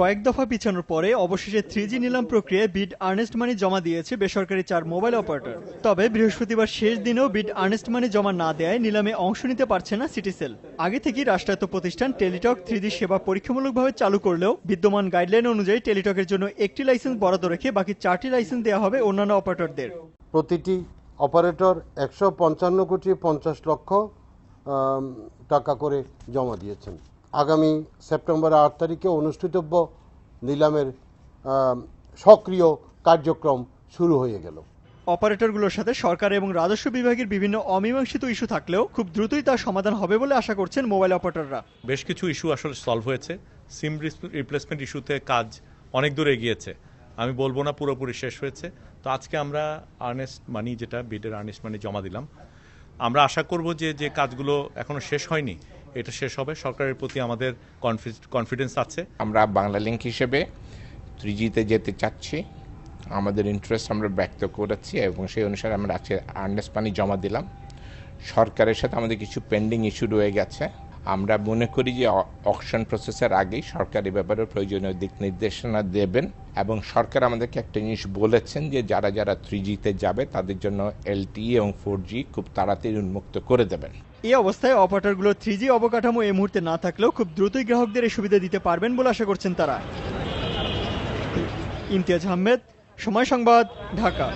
কয়েক দফা পিছানোর পরে অবশেষে থ্রি জি নিলাম প্রক্রিয়ায় বিড আর্নেস্ট মানি জমা দিয়েছে বেসরকারি চার মোবাইল অপারেটর তবে বৃহস্পতিবার শেষ দিনেও বিড আর্নেস্ট মানি জমা না দেয় নিলামে অংশ নিতে পারছে না সিটিসেল আগে থেকেই রাষ্ট্রায়ত্ত প্রতিষ্ঠান টেলিটক থ্রি জি সেবা পরীক্ষামূলকভাবে চালু করলেও বিদ্যমান গাইডলাইন অনুযায়ী টেলিটকের জন্য একটি লাইসেন্স বরাদ্দ রেখে বাকি চারটি লাইসেন্স দেওয়া হবে অন্যান্য অপারেটরদের প্রতিটি অপারেটর একশো পঞ্চান্ন কোটি পঞ্চাশ লক্ষ টাকা করে জমা দিয়েছেন। আগামী সেপ্টেম্বর আট তারিখে অনুষ্ঠিতব্য নিলামের সক্রিয় কার্যক্রম শুরু হয়ে গেল। অপারেটরগুলোর সাথে সরকার এবং রাজস্ব বিভাগের বিভিন্ন অমীমাংসিত ইস্যু থাকলেও খুব দ্রুতই তার সমাধান হবে বলে আশা করছেন মোবাইল অপারেটররা। বেশ কিছু ইস্যু আসলে সলভ হয়েছে। সিম রিপ্লেসমেন্ট ইস্যুতে কাজ অনেক দূর এগিয়েছে। আমি বলব না পুরোপুরি শেষ হয়েছে। তো আজকে আমরা আর্নেস্ট মানি যেটা বিডের আর্নেস্ট মানি জমা দিলাম। আমরা আশা করব যে যে কাজগুলো এখনও শেষ হয়নি এটা শেষ হবে। সরকারের প্রতি আমাদের কনফিডেন্স আছে। আমরা বাংলা লিঙ্ক হিসেবে থ্রি জিতে যেতে চাচ্ছি। আমাদের ইন্টারেস্ট আমরা ব্যক্ত করেছি এবং সেই অনুসারে আমরা আজকে আর্নেস পানি জমা দিলাম। সরকারের সাথে আমাদের কিছু পেন্ডিং ইস্যু রয়ে গেছে। আমরা মনে করি যে অকশন প্রসেসের আগেই সরকার এ ব্যাপারে প্রয়োজনীয় দিক নির্দেশনা দেবেন এবং সরকার আমাদেরকে একটা জিনিস বলেছেন যে যারা যারা থ্রি জিতে যাবে তাদের জন্য এলটি এবং ফোর জি খুব তাড়াতাড়ি উন্মুক্ত করে দেবেন। এই অবস্থায় অপারেটরগুলোর থ্রি জি অবকাঠামো এই মুহূর্তে না থাকলেও খুব দ্রুতই গ্রাহকদের এই সুবিধা দিতে পারবেন বলে আশা করছেন তারা। ইমতিয়াজ আহমেদ, সময় সংবাদ, ঢাকা।